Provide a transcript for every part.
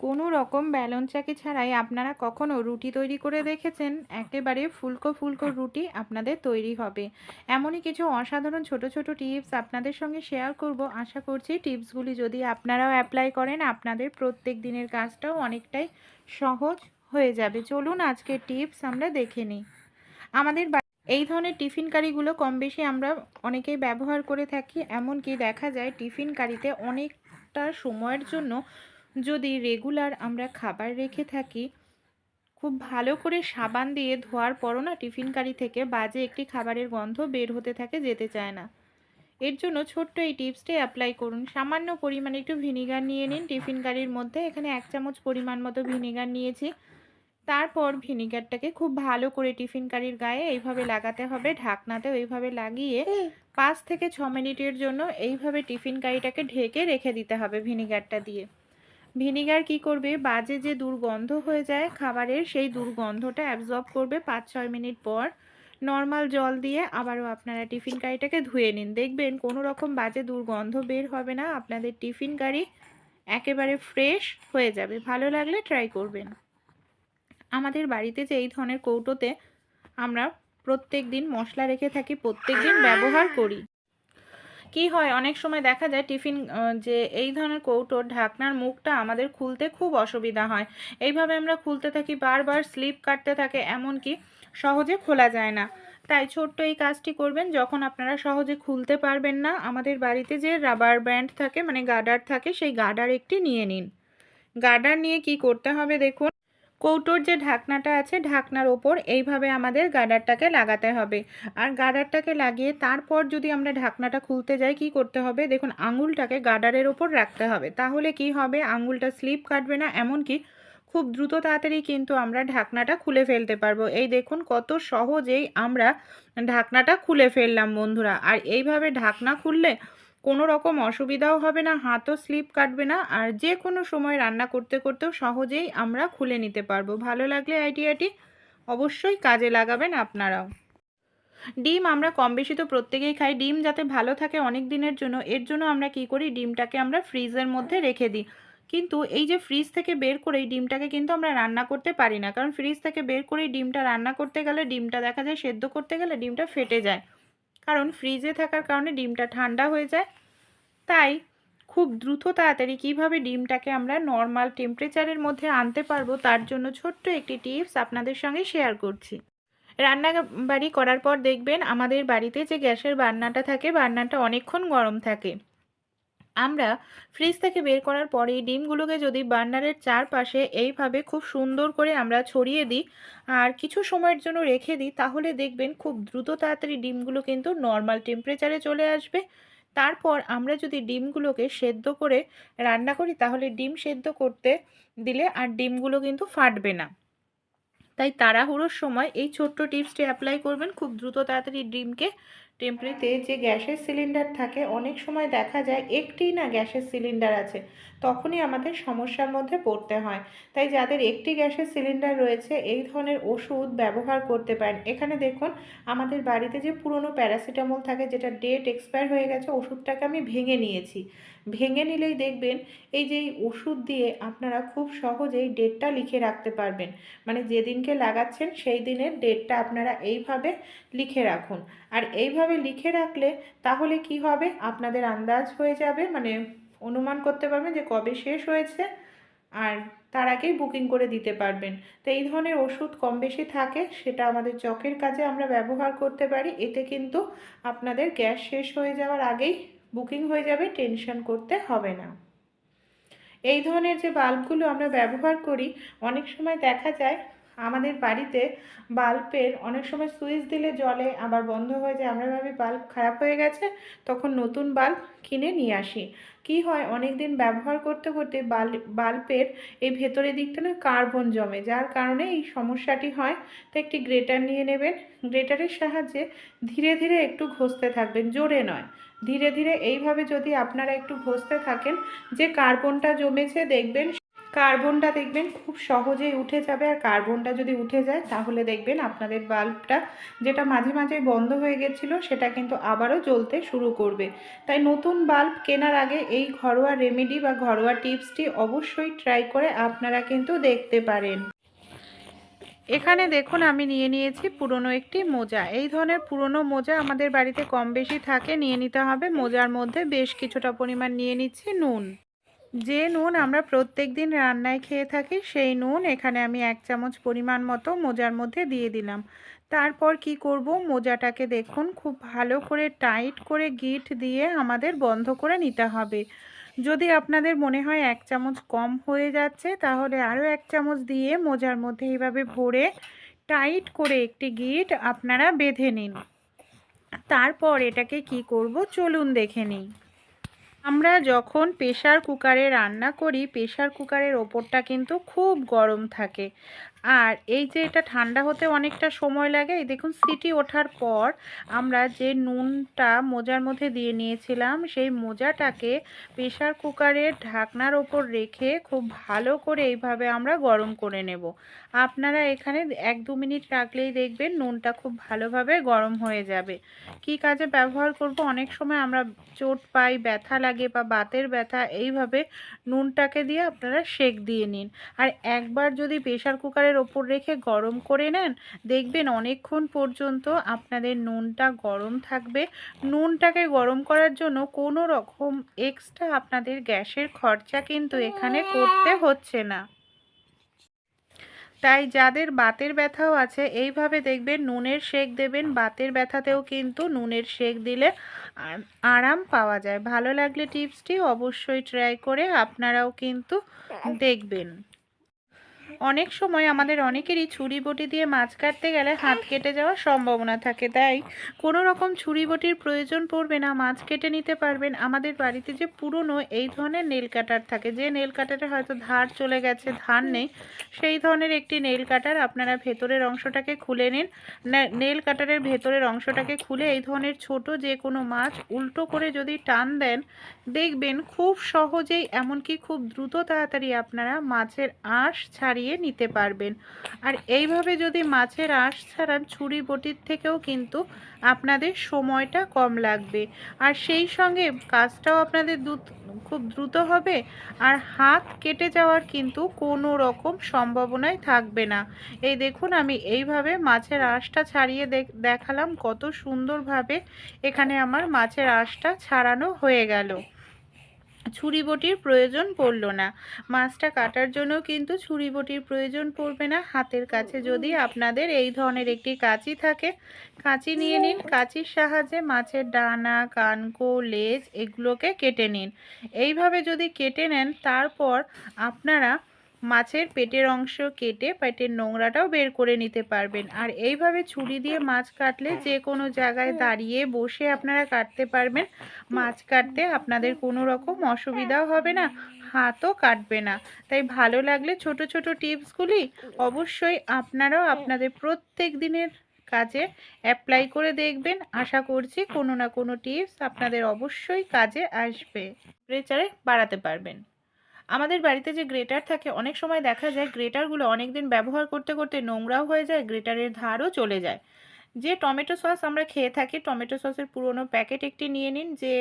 কোনো রকম ব্যালন চাকি ছাড়াই আপনারা কখনো রুটি তৈরি করে দেখেছেন? একেবারে ফুলকো ফুলকো রুটি আপনাদের তৈরি হবে। এমনই কিছু অসাধারণ ছোট ছোট টিপস আপনাদের সঙ্গে শেয়ার করব। আশা করছি টিপসগুলি যদি আপনারাও অ্যাপ্লাই করেন, আপনাদের প্রত্যেক দিনের কাজটাও অনেকটাই সহজ হয়ে যাবে। চলুন আজকের টিপস আমরা দেখে নিই। আমাদের এই ধরনের টিফিন কারিগুলো কম বেশি আমরা অনেকেই ব্যবহার করে থাকি। এমনকি দেখা যায় টিফিন কারিতে অনেকটা সময়ের জন্য যদি রেগুলার আমরা খাবার রেখে থাকি, খুব ভালো করে সাবান দিয়ে ধোয়ার পরও না টিফিন কারি থেকে বাজে একটি খাবারের গন্ধ বের হতে থাকে, যেতে চায় না। এর জন্য ছোট্ট এই টিপসটি অ্যাপ্লাই করুন। সামান্য পরিমাণে একটু ভিনিগার নিয়ে নিন। টিফিন কারির মধ্যে এখানে এক চামচ পরিমাণ মতো ভিনিগার নিয়েছি। তারপর ভিনিগারটাকে খুব ভালো করে টিফিন কারির গায়ে এইভাবে লাগাতে হবে, ঢাকনাতে এইভাবে লাগিয়ে পাঁচ থেকে ছ মিনিটের জন্য এইভাবে টিফিন কারিটাকে ঢেকে রেখে দিতে হবে ভিনিগারটা দিয়ে। ভিনিগার কি করবে? বাজে যে দুর্গন্ধ হয়ে যায় খাবারের, সেই দুর্গন্ধটা অ্যাবজর্ব করবে পাঁচ ছয় মিনিট পর। নর্মাল জল দিয়ে আবারও আপনারা টিফিন কারিটাকে ধুয়ে নিন। দেখবেন কোনো রকম বাজে দুর্গন্ধ বের হবে না। আপনাদের টিফিন কারি একেবারে ফ্রেশ হয়ে যাবে। ভালো লাগলে ট্রাই করবেন। আমাদের বাড়িতে যে এই ধরনের কৌটোতে আমরা প্রত্যেক দিন মশলা রেখে থাকি প্রত্যেক দিন ব্যবহার করি। কি হয়? অনেক সময় দেখা যায় টিফিন যে এই ধরনের কৌটোর ঢাকনার মুখটা আমাদের খুলতে খুব অসুবিধা হয়। এইভাবে আমরা খুলতে থাকি, বারবার স্লিপ কাটতে থাকে, এমনকি সহজে খোলা যায় না। তাই ছোট্ট এই কাজটি করবেন, যখন আপনারা সহজে খুলতে পারবেন না, আমাদের বাড়িতে যে রাবার ব্যান্ড থাকে মানে গার্ডার থাকে, সেই গার্ডার একটি নিয়ে নিন। গার্ডার নিয়ে কি করতে হবে দেখুন। কৌটোর যে ঢাকনাটা আছে, ঢাকনার ওপর এইভাবে আমাদের গাডারটাকে লাগাতে হবে। আর গাডারটাকে লাগিয়ে তারপর যদি আমরা ঢাকনাটা খুলতে যাই, কি করতে হবে? দেখুন, আঙুলটাকে গার্ডারের ওপর রাখতে হবে। তাহলে কি হবে? আঙুলটা স্লিপ কাটবে না, এমনকি খুব দ্রুত তাড়াতাড়ি কিন্তু আমরা ঢাকনাটা খুলে ফেলতে পারব। এই দেখুন, কত সহজেই আমরা ঢাকনাটা খুলে ফেললাম, বন্ধুরা। আর এইভাবে ঢাকনা খুললে কোনো রকম অসুবিধাও হবে না, হাতও স্লিপ কাটবে না, আর যে কোনো সময় রান্না করতে করতেও সহজেই আমরা খুলে নিতে পারব। ভালো লাগলে আইডিয়াটি অবশ্যই কাজে লাগাবেন আপনারাও। ডিম আমরা কম বেশি তো প্রত্যেকেই খাই। ডিম যাতে ভালো থাকে অনেক দিনের জন্য, এর জন্য আমরা কি করি? ডিমটাকে আমরা ফ্রিজের মধ্যে রেখে দিই। কিন্তু এই যে ফ্রিজ থেকে বের করে ডিমটাকে কিন্তু আমরা রান্না করতে পারি না। কারণ ফ্রিজ থেকে বের করে ডিমটা রান্না করতে গেলে ডিমটা দেখা যায় সেদ্ধ করতে গেলে ডিমটা ফেটে যায়। কারণ ফ্রিজে থাকার কারণে ডিমটা ঠান্ডা হয়ে যায়। তাই খুব দ্রুত তাড়াতাড়ি কীভাবে ডিমটাকে আমরা নর্মাল টেম্পারেচারের মধ্যে আনতে পারব তার জন্য ছোট্ট একটি টিপস আপনাদের সঙ্গে শেয়ার করছি। রান্না বাড়ি করার পর দেখবেন আমাদের বাড়িতে যে গ্যাসের বান্নাটা থাকে, বান্নাটা অনেকক্ষণ গরম থাকে। আমরা ফ্রিজ থেকে বের করার পরে ডিমগুলোকে যদি বার্নারের চারপাশে এইভাবে খুব সুন্দর করে আমরা ছড়িয়ে দিই আর কিছু সময়ের জন্য রেখে দিই, তাহলে দেখবেন খুব দ্রুত তাড়াতাড়ি ডিমগুলো কিন্তু নর্মাল টেম্পারেচারে চলে আসবে। তারপর আমরা যদি ডিমগুলোকে সেদ্ধ করে রান্না করি, তাহলে ডিম সেদ্ধ করতে দিলে আর ডিমগুলো কিন্তু ফাটবে না। তাই তাড়াহুড়োর সময় এই ছোট্ট টিপসটি অ্যাপ্লাই করবেন। খুব দ্রুত তাড়াতাড়ি ডিমকে টেম্পারেতে যে গ্যাসের সিলিন্ডার থাকে অনেক সময় দেখা যায় একটি না গ্যাসের সিলিন্ডার আছে। তখনই আমাদের সমস্যার মধ্যে পড়তে হয়। তাই যাদের একটি গ্যাসের সিলিন্ডার রয়েছে, এই ধরনের ওষুধ ব্যবহার করতে পারেন। এখানে দেখুন, আমাদের বাড়িতে যে পুরনো প্যারাসিটামল থাকে, যেটা ডেট এক্সপায়ার হয়ে গেছে, ওষুধটাকে আমি ভেঙে নিয়েছি। ভেঙে নিলেই দেখবেন, এই যে ওষুধ দিয়ে আপনারা খুব সহজেই ডেটটা লিখে রাখতে পারবেন। মানে যেদিনকে লাগাচ্ছেন, সেই দিনের ডেটটা আপনারা এইভাবে লিখে রাখুন। আর এইভাবে লিখে রাখলে তাহলে কি হবে? আপনাদের আন্দাজ হয়ে যাবে মানে অনুমান করতে পারবেন যে কবে শেষ হয়েছে আর তার আগেই বুকিং করে দিতে পারবেন। তো এই ধরনের ওষুধ কম বেশি থাকে, সেটা আমাদের চকের কাজে আমরা ব্যবহার করতে পারি। এতে কিন্তু আপনাদের গ্যাস শেষ হয়ে যাওয়ার আগেই বুকিং হয়ে যাবে টেনশন করতে হবে না। এই ধরনের যে বাল্বগুলো আমরা ব্যবহার করি, অনেক সময় দেখা যায় আমাদের বাড়িতে বাল্বের অনেক সময় সুইচ দিলে জলে আবার বন্ধ হয়ে যায়। আমরা ভাবি বাল্ব খারাপ হয়ে গেছে, তখন নতুন বাল্ব কিনে নিয়ে আসি। কি হয় অনেক দিন ব্যবহার করতে করতে বাল, বাল্বের এই ভেতরের দিকটা না কার্বন জমে। যার কারণে এই সমস্যাটি হয়। তো একটি গ্রেটার নিয়ে নেবেন। গ্রেটারের সাহায্যে ধীরে ধীরে একটু ঘষতে থাকবেন, জোরে নয়। ধীরে ধীরে এইভাবে যদি আপনারা একটু ঘষতে থাকেন, যে কার্বনটা জমেছে, দেখবেন কার্বনটা দেখবেন খুব সহজেই উঠে যাবে, আর কার্বনটা যদি উঠে যায়, তাহলে দেখবেন আপনাদের বাল্বটা যেটা মাঝে মাঝে বন্ধ হয়ে গেছিল, সেটা কিন্তু আবারও জ্বলতে শুরু করবে। তাই নতুন বাল্ব কেনার আগে এই ঘরোয়া রেমেডি বা ঘরোয়া টিপসটি অবশ্যই ট্রাই করে আপনারা কিন্তু দেখতে পারেন। এখানে দেখুন, আমি নিয়ে নিয়েছি পুরনো একটি মোজা। এই ধরনের পুরনো মোজা আমাদের বাড়িতে কম বেশি থাকে, নিয়ে নিতে হবে। মোজার মধ্যে বেশ কিছুটা পরিমাণ নিয়ে নিচ্ছি নুন। যে নুন আমরা প্রত্যেক দিন রান্নায় খেয়ে থাকি, সেই নুন এখানে আমি এক চামচ পরিমাণ মতো মোজার মধ্যে দিয়ে দিলাম। তারপর কি করব? মোজাটাকে দেখুন, খুব ভালো করে টাইট করে গিট দিয়ে আমাদের বন্ধ করে নিতে হবে। যদি আপনাদের মনে হয় এক চামচ কম হয়ে যাচ্ছে, তাহলে আরও এক চামচ দিয়ে মোজার মধ্যে এইভাবে ভরে টাইট করে একটি গিট আপনারা বেঁধে নিন। তারপর এটাকে কি করব? চলুন দেখে নিই। আমরা যখন প্রেশার কুকারে রান্না করি প্রেশার কুকারের ওপরটা কিন্তু খুব গরম থাকে। আর এই যে এটা ঠান্ডা হতে অনেকটা সময় লাগে, এই দেখুন সিটি ওঠার পর আমরা যে নুনটা মোজার মধ্যে দিয়ে নিয়েছিলাম, সেই মোজাটাকে প্রেশার কুকারের ঢাকনার ওপর রেখে খুব ভালো করে এইভাবে আমরা গরম করে নেব। আপনারা এখানে এক দু মিনিট রাখলেই দেখবেন নুনটা খুব ভালোভাবে গরম হয়ে যাবে। কি কাজে ব্যবহার করব? অনেক সময় আমরা চোট পাই, ব্যথা লাগে বা বাতের ব্যথা, এইভাবে নুনটাকে দিয়ে আপনারা সেক দিয়ে নিন। আর একবার যদি প্রেশার কুকারের ওপর রেখে গরম করে নেন। দেখবেন অনেকক্ষণ পর্যন্ত আপনাদের নুনটা গরম থাকবে। নুনটাকে গরম করার জন্য কোনো রকম এক্সট্রা আপনাদের গ্যাসের খরচা কিন্তু এখানে করতে হচ্ছে না। তাই যাদের বাতের ব্যথাও আছে, এইভাবে দেখবেন নুনের শেক দেবেন। বাতের ব্যথাতেও কিন্তু নুনের শেক দিলে আরাম পাওয়া যায়। ভালো লাগলে টিপসটি অবশ্যই ট্রাই করে আপনারাও কিন্তু দেখবেন। অনেক সময় আমাদের অনেকেরই ছুরি বটি দিয়ে মাছ কাটতে গেলে হাত কেটে যাওয়ার সম্ভাবনা থাকে, তাই কোনো রকম ছুরি বটির প্রয়োজন পড়বে না, মাছ কেটে নিতে পারবেন। আমাদের বাড়িতে যে পুরনো এই ধরনের নেল কাটার থাকে, যে নেল কাটারে হয়তো ধার চলে গেছে, ধার নেই, সেই ধরনের একটি নেল কাটার আপনারা ভেতরের অংশটাকে খুলে নিন। নেল কাটারের ভেতরের অংশটাকে খুলে এই ধরনের ছোট যে কোনো মাছ উল্টো করে যদি টান দেন, দেখবেন খুব সহজেই, এমনকি খুব দ্রুত তাড়াতাড়ি আপনারা মাছের আঁশ ছাড়িয়ে ছাড়িয়ে নিতে পারবেন। আর এইভাবে যদি মাছের আঁশ ছাড়ান, ছুরি বটির থেকেও কিন্তু আপনাদের সময়টা কম লাগবে। আর সেই সঙ্গে কাজটাও আপনাদের খুব দ্রুত হবে। আর হাত কেটে যাওয়ার কিন্তু কোনো রকম সম্ভাবনাই থাকবে না। এই দেখুন, আমি এইভাবে মাছের আঁশটা ছাড়িয়ে দেখালাম কত সুন্দরভাবে এখানে আমার মাছের আঁশটা ছাড়ানো হয়ে গেল। ছুরি বটির প্রয়োজন পড়ল না। মাছটা কাটার জন্য কিন্তু ছুরি বটির প্রয়োজন পড়বে না। হাতের কাছে যদি আপনাদের এই ধরনের একটি কাঁচি থাকে, কাঁচি নিয়ে নিন। কাঁচির সাহায্যে মাছের ডানা, কানকো, লেজ এগুলোকে কেটে নিন। এইভাবে যদি কেটে নেন, তারপর আপনারা মাছের পেটের অংশ কেটে পেটের নোংরাটাও বের করে নিতে পারবেন। আর এইভাবে ছুরি দিয়ে মাছ কাটলে যে কোনো জায়গায় দাঁড়িয়ে বসে আপনারা কাটতে পারবেন। মাছ কাটতে আপনাদের কোনো রকম অসুবিধাও হবে না, হাতও কাটবে না। তাই ভালো লাগলে ছোট ছোট টিপসগুলি অবশ্যই আপনারাও আপনাদের প্রত্যেক দিনের কাজে অ্যাপ্লাই করে দেখবেন। আশা করছি কোনো না কোনো টিপস আপনাদের অবশ্যই কাজে আসবে। টেম্পারেচারে বাড়াতে পারবেন। আমাদের বাড়িতে যে গ্রেটার থাকে, অনেক সময় দেখা যায় গ্রেটারগুলো অনেক দিন ব্যবহার করতে করতে নোংরাও হয়ে যায়, গ্রেটারের ধারও চলে যায়। যে টমেটো সস আমরা খেয়ে থাকি, টমেটো সসের পুরনো প্যাকেট একটি নিয়ে নিন যে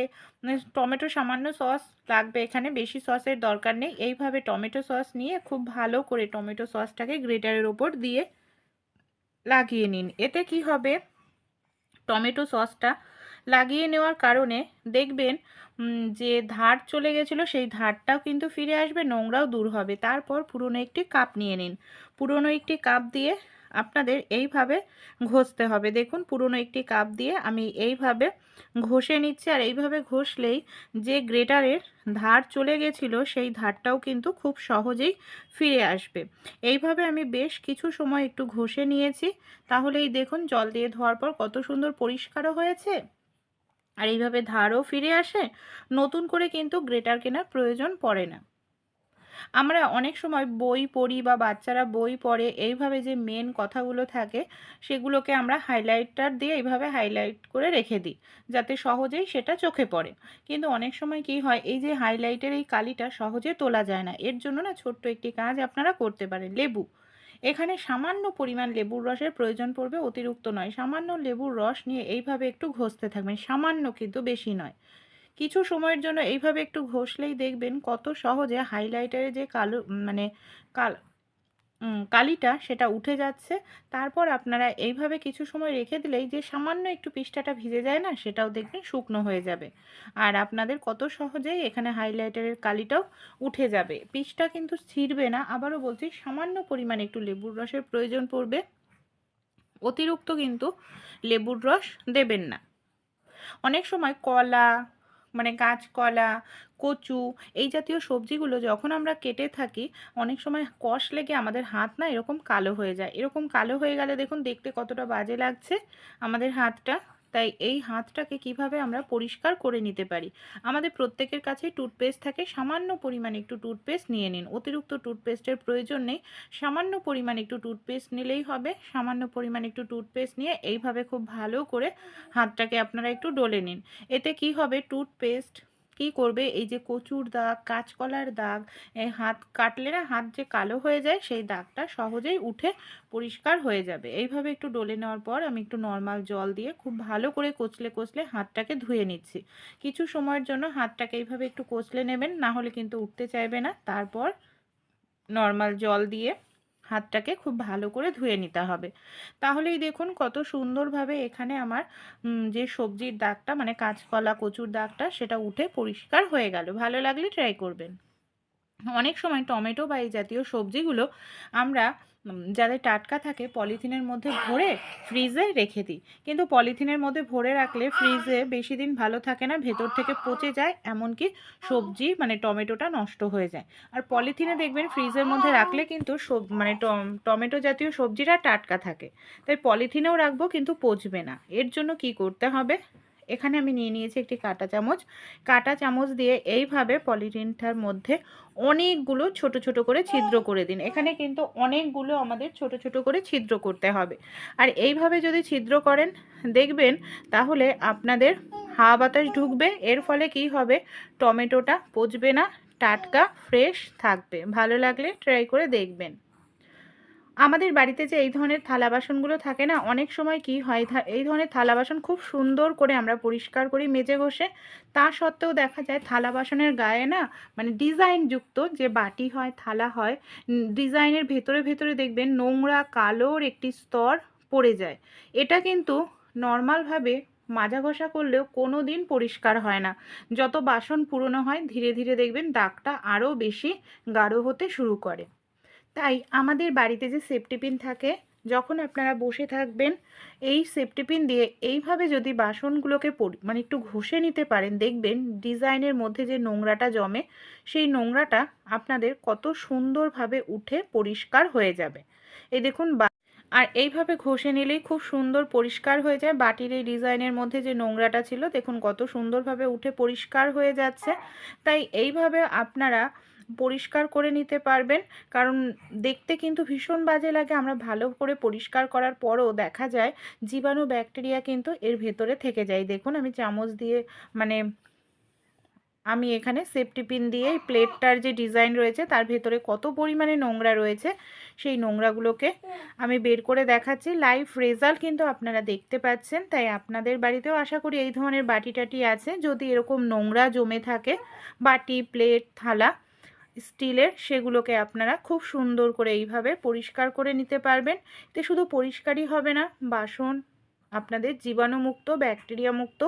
টমেটো সামান্য সস লাগবে এখানে, বেশি সসের দরকার নেই। এইভাবে টমেটো সস নিয়ে খুব ভালো করে টমেটো সসটাকে গ্রেটারের ওপর দিয়ে লাগিয়ে নিন। এতে কি হবে? টমেটো সসটা লাগিয়ে নেওয়ার কারণে দেখবেন যে ধার চলে গেছিল সেই ধারটাও কিন্তু ফিরে আসবে, নোংরাও দূর হবে। তারপর পুরনো একটি কাপ নিয়ে নিন। পুরনো একটি কাপ দিয়ে আপনাদের এইভাবে ঘষতে হবে। দেখুন, পুরনো একটি কাপ দিয়ে আমি এইভাবে ঘষে নিচ্ছি আর এইভাবে ঘষলেই যে গ্রেটারের ধার চলে গেছিল সেই ধারটাও কিন্তু খুব সহজেই ফিরে আসবে। এইভাবে আমি বেশ কিছু সময় একটু ঘষে নিয়েছি। তাহলেই দেখুন, জল দিয়ে ধোয়ার পর কত সুন্দর পরিষ্কারও হয়েছে। আর এইভাবে ধারও ফিরে আসে, নতুন করে কিন্তু গ্রেটার কেনার প্রয়োজন পড়ে না। আমরা অনেক সময় বই পড়ি বা বাচ্চারা বই পড়ে, এইভাবে যে মেন কথাগুলো থাকে, সেগুলোকে আমরা হাইলাইটার দিয়ে এইভাবে হাইলাইট করে রেখে দিই, যাতে সহজেই সেটা চোখে পড়ে। কিন্তু অনেক সময় কি হয়, এই যে হাইলাইটের এই কালিটা সহজে তোলা যায় না। এর জন্য না ছোট্ট একটি কাজ আপনারা করতে পারেন, লেবু। এখানে সামান্য পরিমাণ লেবুর রসের প্রয়োজন পড়বে, অতিরিক্ত নয়। সামান্য লেবুর রস নিয়ে এইভাবে একটু ঘষতে থাকবেন। সামান্য কিন্তু বেশি নয়। কিছু সময়ের জন্য এইভাবে একটু ঘষলেই দেখবেন কত সহজে হাইলাইটারে যে কালো মানে কাল কালিটা সেটা উঠে যাচ্ছে। তারপর আপনারা এইভাবে কিছু সময় রেখে দিলেই যে সামান্য একটু পৃষ্ঠাটা ভিজে যায় না, সেটাও দেখবেন শুকনো হয়ে যাবে। আর আপনাদের কত সহজেই এখানে হাইলাইটারের কালিটাও উঠে যাবে। পৃষ্ঠা কিন্তু ছিঁড়বে না, আবারও বলছি সামান্য পরিমাণে একটু লেবুর রসের প্রয়োজন পড়বে। অতিরিক্ত কিন্তু লেবুর রস দেবেন না। অনেক সময় কলা মানে কাঁচকলা কচু এই জাতীয় সবজিগুলো যখন আমরা কেটে থাকি, অনেক সময় কষ লেগে আমাদের হাত না এরকম কালো হয়ে যায়। এরকম কালো হয়ে গেলে দেখুন, দেখতে কতটা বাজে লাগছে। আমাদের হাতটা তাই এই হাতটাকে কীভাবে আমরা পরিষ্কার করে নিতে পারি? আমাদের প্রত্যেকের কাছে টুথপেস্ট থাকে, সামান্য পরিমাণে একটু টুথপেস্ট নিয়ে নিন। অতিরিক্ত টুথপেস্টের প্রয়োজন নেই। সামান্য পরিমাণে একটু টুথপেস্ট নিলেই হবে। সামান্য পরিমাণে একটু টুথপেস্ট নিয়ে এইভাবে খুব ভালো করে হাতটাকে আপনারা একটু ডলে নিন। এতে কি হবে? টুথপেস্ট কি করবে? এই যে কচুর দাগ, কাঁচকলার দাগ হাত কাটলে না হাত যে কালো হয়ে যায়, সেই দাগটা সহজেই উঠে পরিষ্কার হয়ে যাবে। এইভাবে একটু ডলে নেওয়ার পর আমি একটু নর্মাল জল দিয়ে খুব ভালো করে কচলে কচলে হাতটাকে ধুয়ে নিচ্ছি। কিছু সময়ের জন্য হাতটাকে এইভাবে একটু কচলে নেবেন, না হলে কিন্তু উঠতে চাইবে না। তারপর নর্মাল জল দিয়ে হাতটাকে খুব ভালো করে ধুয়ে নিতে হবে। তাহলেই দেখুন কত সুন্দরভাবে এখানে আমার যে সবজির দাগটা মানে কাঁচকলা, কচুর দাগটা, সেটা উঠে পরিষ্কার হয়ে গেল। ভালো লাগলে ট্রাই করবেন। অনেক সময় টমেটো বা এই জাতীয় সবজিগুলো আমরা যাদের টাটকা থাকে পলিথিনের মধ্যে ভরে ফ্রিজে রেখে দিই। কিন্তু পলিথিনের মধ্যে ভরে রাখলে ফ্রিজে বেশি দিন ভালো থাকে না, ভেতর থেকে পচে যায়, এমনকি সবজি মানে টমেটোটা নষ্ট হয়ে যায়। আর পলিথিনে দেখবেন ফ্রিজের মধ্যে রাখলে কিন্তু সব মানে টম- টমেটো জাতীয় সবজিটা টাটকা থাকে। তাই পলিথিনেও রাখব কিন্তু পচবে না। এর জন্য কি করতে হবে? এখানে আমি নিয়ে নিয়েছি একটি কাটা চামচ। কাঁটা চামচ দিয়ে এইভাবে পলিথিনটার মধ্যে অনেকগুলো ছোট ছোট করে ছিদ্র করে দিন। এখানে কিন্তু অনেকগুলো আমাদের ছোট ছোট করে ছিদ্র করতে হবে। আর এইভাবে যদি ছিদ্র করেন, দেখবেন তাহলে আপনাদের হাওয়া বাতাস ঢুকবে। এর ফলে কি হবে? টমেটোটা পচবে না, টাটকা, ফ্রেশ থাকবে। ভালো লাগলে ট্রাই করে দেখবেন। আমাদের বাড়িতে যে এই ধরনের থালা বাসনগুলো থাকে না, অনেক সময় কি হয় এই ধরনের থালা বাসন খুব সুন্দর করে আমরা পরিষ্কার করি মেজে ঘষে। তা সত্ত্বেও দেখা যায় থালা বাসনের গায়ে না মানে ডিজাইনযুক্ত যে বাটি হয়, থালা হয় ডিজাইনের ভেতরে ভেতরে দেখবেন নোংরা কালোর একটি স্তর পড়ে যায়। এটা কিন্তু নর্মালভাবে মাজা ঘষা করলেও কোনো দিন পরিষ্কার হয় না। যত বাসন পুরনো হয়, ধীরে ধীরে দেখবেন দাগটা আরও বেশি গাঢ় হতে শুরু করে। তাই আমাদের বাড়িতে যে সেফটি পিন থাকে, যখন আপনারা বসে থাকবেন, এই সেফটি পিন দিয়ে এইভাবে যদি বাসনগুলোকে মানে একটু ঘষে নিতে পারেন, দেখবেন ডিজাইনের মধ্যে যে নোংরাটা জমে, সেই নোংরাটা আপনাদের কত সুন্দরভাবে উঠে পরিষ্কার হয়ে যাবে। এই দেখুন আর এইভাবে ঘষে নিলেই খুব সুন্দর পরিষ্কার হয়ে যায়। বাটির এই ডিজাইনের মধ্যে যে নোংরাটা ছিল, দেখুন কত সুন্দরভাবে উঠে পরিষ্কার হয়ে যাচ্ছে। তাই এইভাবে আপনারা পরিষ্কার করে নিতে পারবেন। কারণ দেখতে কিন্তু ভীষণ বাজে লাগে। আমরা ভালো করে পরিষ্কার করার পরও দেখা যায় জীবাণু, ব্যাকটেরিয়া কিন্তু এর ভেতরে থেকে যায়। দেখুন, আমি চামচ দিয়ে মানে আমি এখানে সেফটি পিন দিয়ে প্লেটটার যে ডিজাইন রয়েছে, তার ভেতরে কত পরিমাণে নোংরা রয়েছে, সেই নোংরাগুলোকে আমি বের করে দেখাচ্ছি। লাইভ রেজাল্ট কিন্তু আপনারা দেখতে পাচ্ছেন। তাই আপনাদের বাড়িতেও আশা করি এই ধরনের বাটি টাটি আছে। যদি এরকম নোংরা জমে থাকে, বাটি প্লেট থালা স্টিলের সেগুলোকে আপনারা খুব সুন্দর করে এইভাবে পরিষ্কার করে নিতে পারবেন। এতে শুধু পরিষ্কারই হবে না, বাসন আপনাদের জীবাণুমুক্ত ব্যাকটেরিয়া মুক্ত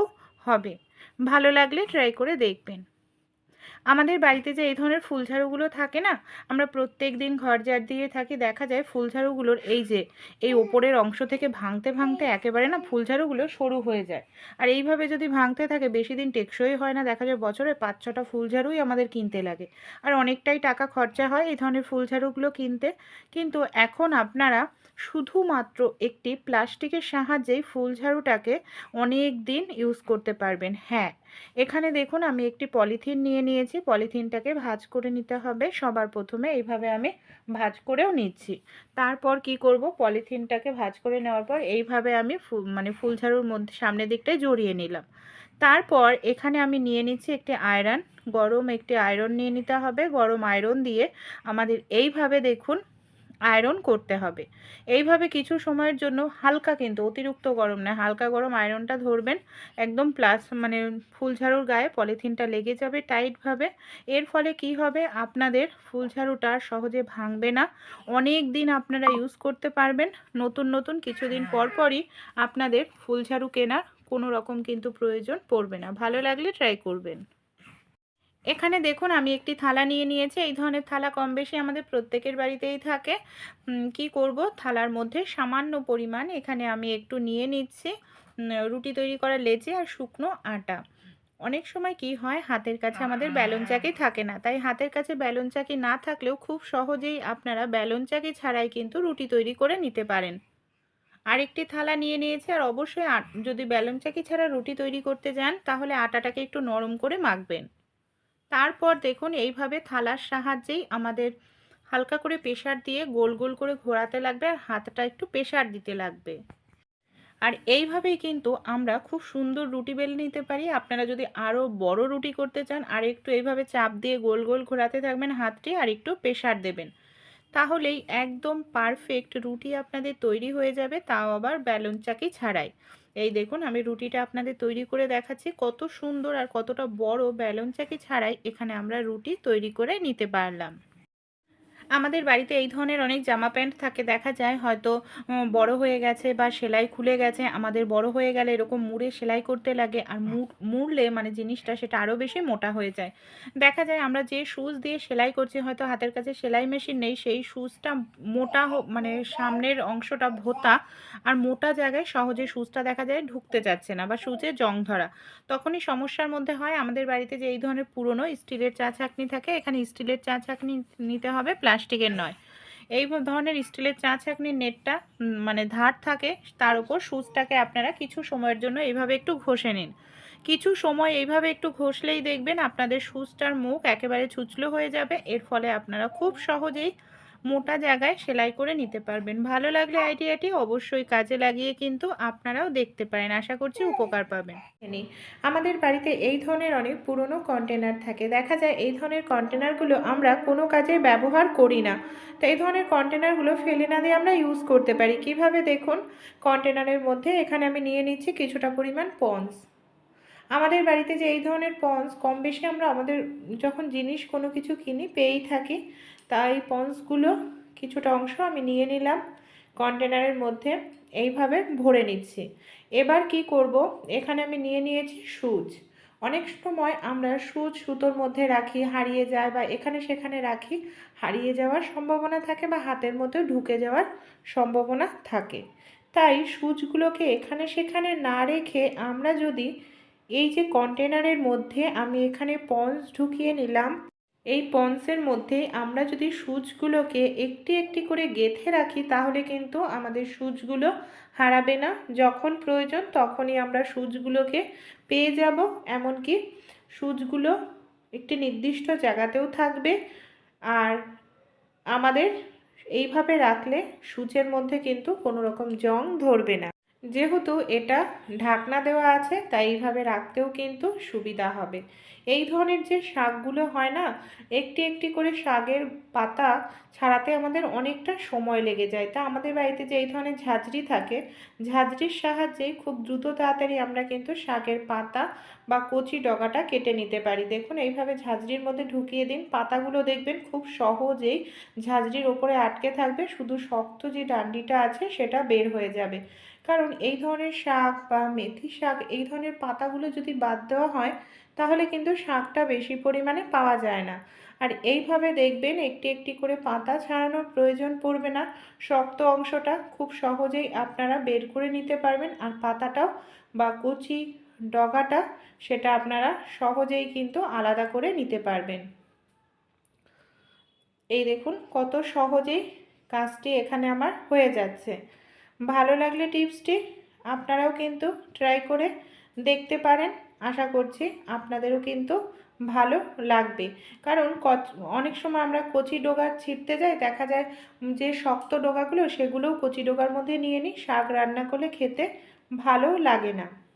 হবে। ভালো লাগলে ট্রাই করে দেখবেন। আমাদের বাড়িতে যে এই ধরনের ফুলঝাড়ুগুলো থাকে না, আমরা প্রত্যেক দিন ঘর ঝাড় দিয়ে থাকি, দেখা যায় ফুলঝাড়ুগুলোর এই যে, এই ওপরের অংশ থেকে ভাঙতে ভাঙতে একেবারে না ফুলঝাড়ুগুলো সরু হয়ে যায়। আর এইভাবে যদি ভাঙতে থাকে, বেশি দিন টেকসই হয় না, দেখা যায় বছরে পাঁচ ছটা ফুলঝাড়ুই আমাদের কিনতে লাগে। আর অনেকটাই টাকা খরচা হয় এই ধরনের ফুলঝাড়ুগুলো কিনতে। কিন্তু এখন আপনারা শুধুমাত্র একটি প্লাস্টিকের সাহায্যেই ফুলঝাড়ুটাকে অনেক দিন ইউজ করতে পারবেন। হ্যাঁ এখানে দেখুন আমি একটি পলিথিন নিয়ে নিয়েছি। পলিথিনটাকে ভাজ করে নিতে হবে। সবার প্রথমে এইভাবে আমি ভাজ করেও নিচ্ছি। তারপর কি করব? পলিথিনটাকে ভাজ করে নেওয়ার পর এইভাবে আমি মানে ফুলঝাড়ুর মধ্যে, সামনের দিকটায় জড়িয়ে নিলাম। তারপর এখানে আমি নিয়ে নিচ্ছি একটি আয়রন। গরম একটি আয়রন নিয়ে নিতে হবে। গরম আয়রন দিয়ে আমাদের এইভাবে দেখুন আয়রন করতে হবে। এইভাবে কিছু সময়ের জন্য হালকা কিন্তু অতিরিক্ত গরম না হালকা গরম আয়রনটা ধরবেন। একদম প্লাস মানে ফুলঝাড়ুর গায়ে পলিথিনটা লেগে যাবে টাইটভাবে। এর ফলে কি হবে? আপনাদের ফুলঝাড়ুটা সহজে ভাঙবে না। অনেক দিন আপনারা ইউজ করতে পারবেন। নতুন নতুন কিছুদিন পর পরই আপনাদের ফুলঝাড়ু কেনার কোনো রকম কিন্তু প্রয়োজন পড়বে না। ভালো লাগলে ট্রাই করবেন। এখানে দেখুন আমি একটি থালা নিয়ে নিয়েছি। এই ধরনের থালা কম বেশি আমাদের প্রত্যেকের বাড়িতেই থাকে। কি করব? থালার মধ্যে সামান্য পরিমাণ এখানে আমি একটু নিয়ে নিচ্ছি। রুটি তৈরি করা লেচি আর শুকনো আটা। অনেক সময় কি হয় হাতের কাছে আমাদের ব্যালন চাকি থাকে না। তাই হাতের কাছে ব্যালন চাকি না থাকলেও খুব সহজেই আপনারা ব্যালন চাকি ছাড়াই কিন্তু রুটি তৈরি করে নিতে পারেন। আরেকটি থালা নিয়ে নিয়েছি আর অবশ্যই যদি ব্যালন চাকি ছাড়া রুটি তৈরি করতে যান তাহলে আটাটাকে একটু নরম করে মাখবেন। তারপর দেখুন এইভাবে থালার সাহায্যেই আমাদের হালকা করে প্রেশার দিয়ে গোল গোল করে ঘোরাতে লাগবে আর হাতটা একটু প্রেশার দিতে লাগবে। আর এইভাবেই কিন্তু আমরা খুব সুন্দর রুটি বেলে নিতে পারি। আপনারা যদি আরও বড় রুটি করতে চান, আর একটু এইভাবে চাপ দিয়ে গোল গোল ঘোরাতে থাকবেন হাতটি, আর একটু প্রেশার দেবেন। তাহলেই একদম পারফেক্ট রুটি আপনাদের তৈরি হয়ে যাবে, তাও আবার ব্যালন চাকি ছাড়াই। এই দেখুন, আমি রুটিটা আপনাদের তৈরি করে দেখাচ্ছি, কত সুন্দর আর কতটা বড় ব্যালন চাকি ছাড়াই এখানে আমরা রুটি তৈরি করে নিতে পারলাম। আমাদের বাড়িতে এই ধরনের অনেক জামা প্যান্ট থাকে দেখা যায় হয়তো বড় হয়ে গেছে বা সেলাই খুলে গেছে আমাদের বড় হয়ে গেলে এরকম মুড়ে সেলাই করতে লাগে আর মুড়লে মানে জিনিসটা সেটা আরও বেশি মোটা হয়ে যায়। দেখা যায় আমরা যে শুজ দিয়ে সেলাই করছি হয়তো হাতের কাছে সেলাই মেশিন নেই সেই শুজটা মোটা মানে সামনের অংশটা ভোতা আর মোটা জায়গায় সহজে শুজটা দেখা যায় ঢুকতে যাচ্ছে না বা শুজে জং ধরা। তখনই সমস্যার মধ্যে হয় আমাদের বাড়িতে যে এই ধরনের পুরনো স্টিলের চা ছাকনি থাকে এখানে স্টিলের চা ছাকনি নিতে হবে প্লাস প্লাস্টিকের নয়। এই ধরনের স্টিলের চা ছাঁকনির নেটটা মানে ধার থাকে, তার উপর সুচটাকে আপনারা কিছু সময়ের জন্য এইভাবে একটু ঘষে নিন। কিছু সময় এইভাবে একটু ঘষলেই দেখবেন আপনাদের সুচটার মুখ একেবারে ছুচলো হয়ে যাবে। এর ফলে আপনারা খুব সহজেই মোটা জায়গায় সেলাই করে নিতে পারবেন। ভালো লাগলে আইডিয়াটি অবশ্যই কাজে লাগিয়ে কিন্তু আপনারাও দেখতে পারেন। আশা করছি উপকার পাবেন। আমাদের বাড়িতে এই ধরনের অনেক পুরনো কন্টেনার থাকে। দেখা যায় এই ধরনের কন্টেনারগুলো আমরা কোনো কাজে ব্যবহার করি না। তো এই ধরনের কন্টেনারগুলো ফেলে না দিয়ে আমরা ইউজ করতে পারি। কীভাবে দেখুন? কন্টেনারের মধ্যে এখানে আমি নিয়ে নিচ্ছি কিছুটা পরিমাণ পন্স। আমাদের বাড়িতে যে এই ধরনের পন্স, কম বেশি আমরা আমাদের যখন জিনিস কোনো কিছু কিনি, পেয়েই থাকি। তাই পন্সগুলো কিছুটা অংশ আমি নিয়ে নিলাম কন্টেনারের মধ্যে। এইভাবে ভরে নিচ্ছি। এবার কি করব? এখানে আমি নিয়ে নিয়েছি সুচ। অনেক সময় আমরা সুচ সুতোর মধ্যে রাখি, হারিয়ে যায় বা এখানে সেখানে রাখি, হারিয়ে যাওয়ার সম্ভাবনা থাকে বা হাতের মধ্যে ঢুকে যাওয়ার সম্ভাবনা থাকে। তাই সুচগুলোকে এখানে সেখানে না রেখে আমরা যদি এই যে কন্টেনারের মধ্যে আমি এখানে পন্স ঢুকিয়ে নিলাম এই পন্সের মধ্যে আমরা যদি সুচগুলোকে একটি একটি করে গেঁথে রাখি, তাহলে কিন্তু আমাদের সুচগুলো হারাবে না। যখন প্রয়োজন তখনই আমরা সুচগুলোকে পেয়ে যাব। এমনকি সুচগুলো একটি নির্দিষ্ট জায়গাতেও থাকবে। আর আমাদের এইভাবে রাখলে সুচের মধ্যে কিন্তু কোনো রকম জং ধরবে না। যেহেতু এটা ঢাকনা দেওয়া আছে, তাই এইভাবে রাখতেও কিন্তু সুবিধা হবে। এই ধরনের যে শাকগুলো হয় না, একটি একটি করে শাকের পাতা ছাড়াতে আমাদের অনেকটা সময় লেগে যায়। তা আমাদের বাড়িতে যে এই ধরনের ঝাঁঝরি থাকে, ঝাঁঝরির সাহায্যে খুব দ্রুত তাড়াতাড়ি আমরা কিন্তু শাকের পাতা বা কচি ডগাটা কেটে নিতে পারি। দেখুন, এইভাবে ঝাঁঝরির মধ্যে ঢুকিয়ে দিন। পাতাগুলো দেখবেন খুব সহজেই ঝাঁঝরির ওপরে আটকে থাকবে। শুধু শক্ত যে ডান্ডিটা আছে, সেটা বের হয়ে যাবে। কারণ এই ধরনের শাক বা মেথি শাক, এই ধরনের পাতাগুলো যদি বাদ দেওয়া হয়, তাহলে কিন্তু শাকটা বেশি পরিমাণে পাওয়া যায় না। আর এইভাবে দেখবেন একটি একটি করে পাতা ছাড়ানোর প্রয়োজন পড়বে না। শক্ত অংশটা খুব সহজেই আপনারা বের করে নিতে পারবেন আর পাতাটাও বা কুচি ডগাটা সেটা আপনারা সহজেই কিন্তু আলাদা করে নিতে পারবেন। এই দেখুন কত সহজেই কাজটি এখানে আমার হয়ে যাচ্ছে। ভালো লাগলে টিপসটি আপনারাও কিন্তু ট্রাই করে দেখতে পারেন। আশা করছি আপনাদেরও কিন্তু ভালো লাগবে। কারণ কচ- অনেক সময় আমরা কচি ডোগা ছিটতে যাই, দেখা যায় যে শক্ত ডোগাগুলো সেগুলোও কচি ডোগার মধ্যে নিয়ে নিই, শাক রান্না করলে খেতে ভালো লাগে না।